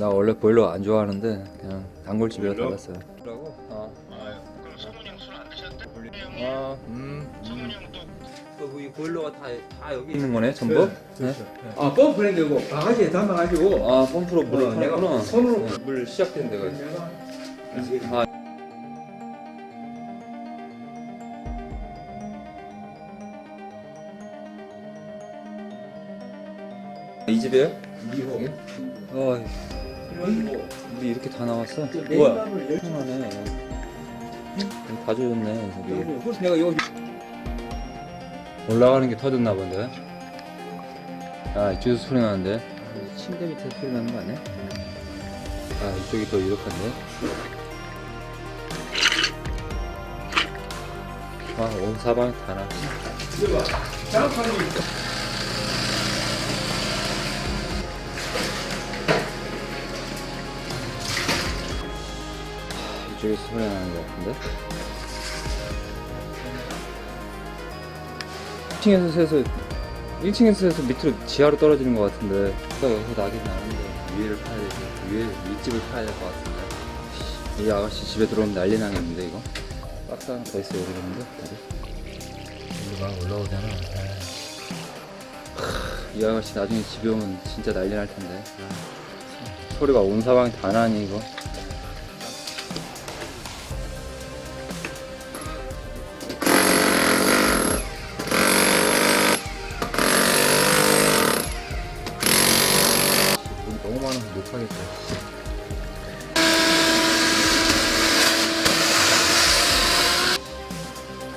나 원래 보일러 안 좋아하는데 그냥 단골집이라 보일러? 달랐어요. 어. 아, 그럼 성훈이 형술안 드셨대? 아, 음. 성훈이 형도 이 보일러가 다, 다 여기 있는 거네, 전부? 네. 아 펌프는 되고 바가지에 담아가지고 아, 펌프로 물을 어, 내가 타는구나. 손으로 네, 물 시작된 데가 있어. 아. 이 집이에요? 이호 어, 물이 이렇게 다 나왔어? 뭐야? 편하네. 다 조졌네, 저기. 내가 요 올라가는 게 터졌나 본데. 아, 이쪽에서 소리 나는데. 아, 침대 밑에 소리 나는 거 아니야? 아, 이쪽이 더 이렇한데. 아, 온 사방에 다 나. 이쪽에서 소리 나는 것 같은데. 1층에서 새서 1층에서 새서 밑으로 지하로 떨어지는 것 같은데. 또 여기서 나긴 나는데 위에를 파야 되지. 위에 윗집을 파야 될 것 같은데. 이 아가씨 집에 들어오면 난리 나겠는데 이거. 박스 하나 더 있어요 그러는데 다리. 올라가 올라오잖아. 하, 이 아가씨 나중에 집에 오면 진짜 난리 날 텐데. 아, 소리가 온 사방에 다 나니 이거. 너무 많아서 못 하겠다.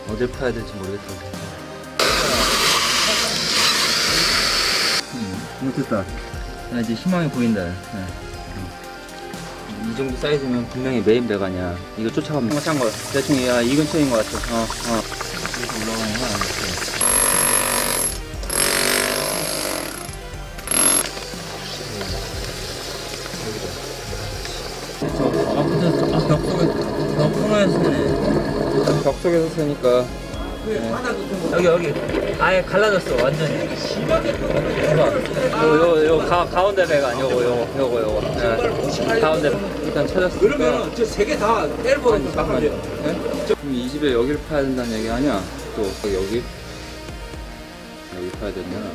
어딜 파야 될지 모르겠다. 음, 못했다. 나 이제 희망이 보인다. 네. 음. 이 정도 사이즈면 분명히 메인 배관이야. 이거 쫓아가면 싼 거. 대충 야, 이 근처인 것 같아. 어, 어. 아, 저, 아, 벽 속에, 벽 코너에서 쓰네. 벽 속에서 쓰니까. 여기, 여기. 아예 갈라졌어, 완전히. 요, 요, 요, 가, 가운데 배가, 요거, 요거, 요거, 요거. 네. 가운데 일단 찾았으니까. 그러면은 저세 개 다 앨범 잠깐만. 네? 그럼 이 집에 여기를 파야 된다는 얘기 아니야? 또, 여기? 여기 파야 되냐?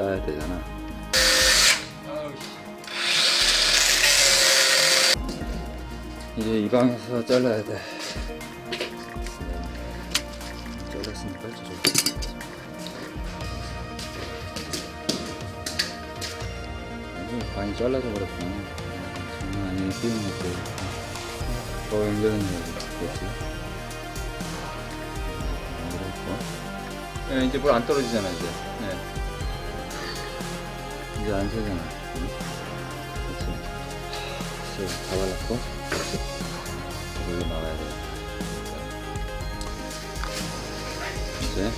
따야 되잖아. 이제 이 방에서 잘라야 돼. 잘랐으니까 저쪽. 방이 잘라져 버렸구나. 장난 아니게 띄워놓고. 더 연결은 뭐지? 네, 이제 물 안 떨어지잖아 이제. 네. 이제 안 새잖아. 응? 그렇지. 이제 다 발랐고 물로 나와야 돼. 이제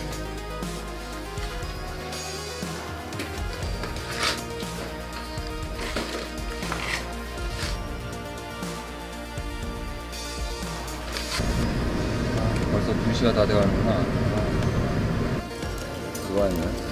아, 벌써 2시가 다 돼가는구나. 그거 아니야?